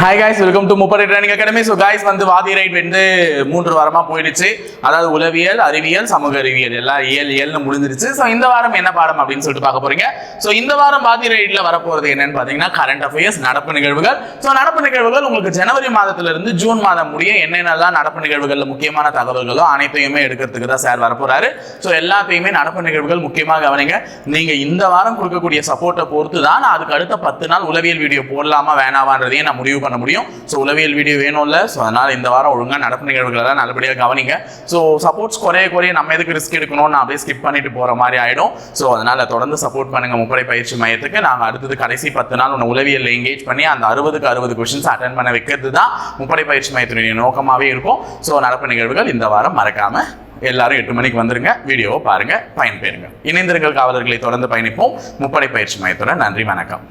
Hi guys welcome to முப்படை training academy so guys வந்து வாதி ரைட் வந்து மூன்று வாரமாக போயிடுச்சு. அதாவது உளவியல் அறிவியல் சமூக அறிவியல். எல்லாம் இயல் இயல்னு முடிஞ்சிருச்சு. ஸோ இந்த வாரம் என்ன பாடம் அப்படின்னு சொல்லிட்டு பார்க்க போறீங்க. ஸோ இந்த வாரம் வாதி ரைட்டில் வரப்போகிறது என்னன்னு பார்த்தீங்கன்னா கரண்ட் அஃபேர்ஸ் நடப்பு நிகழ்வுகள். ஸோ நடப்பு நிகழ்வுகள் உங்களுக்கு ஜனவரி மாதத்திலிருந்து ஜூன் மாதம் முடிய என்னென்னலாம் நடப்பு நிகழ்வுகளில் முக்கியமான தகவல்களோ அனைத்தையுமே எடுக்கிறதுக்கு தான் சார் வரப்போறாரு. ஸோ எல்லாத்தையுமே நடப்பு நிகழ்வுகள் முக்கியமாக கவனிங்க. நீங்கள் இந்த வாரம் கொடுக்கக்கூடிய சப்போர்ட்டை பொறுத்து தான் நான் அதுக்கு அடுத்த பத்து நாள் உளவியல் வீடியோ போடலாமா வேணாமான்றதையும் நான் முடிவு பண்ண முடியும். ஸோ உளவியல் வீடியோ வேணும்ல. ஸோ அதனால் இந்த வாரம் ஒழுங்காக நடப்பு நிகழ்வுகள் எல்லாம் நல்லபடியாக கவனிங்க. ஸோ சப்போர்ட்ஸ் குறைய குறைய நம்ம எதுக்கு ரிஸ்க் எடுக்கணும் நான் அப்படியே ஸ்கிப் பண்ணிட்டு போகிற மாதிரி ஆகிடும் ஸோ அதனால் தொடர்ந்து சப்போர்ட் பண்ணுங்க முப்படை பயிற்சி மையத்துக்கு. நாங்கள் அடுத்தது கடைசி பத்து நாள் உன்னை உளவியல் எங்கேஜ் பண்ணி அந்த அறுபதுக்கு அறுபது கொஷின்ஸ் அட்டன் பண்ண வைக்கிறது தான் முப்படை பயிற்சி மையத்தினுடைய நோக்கமாகவே இருக்கும். ஸோ நடப்பு நிகழ்வுகள் இந்த வாரம் மறக்காமல் எல்லாரும் எட்டு மணிக்கு வந்துருங்க. வீடியோவை பாருங்க பயன்பெறுங்க. இணைந்திருங்கள் காவலர்களை தொடர்ந்து பயணிப்போம். முப்படை பயிற்சி மையத்துடன் நன்றி வணக்கம்.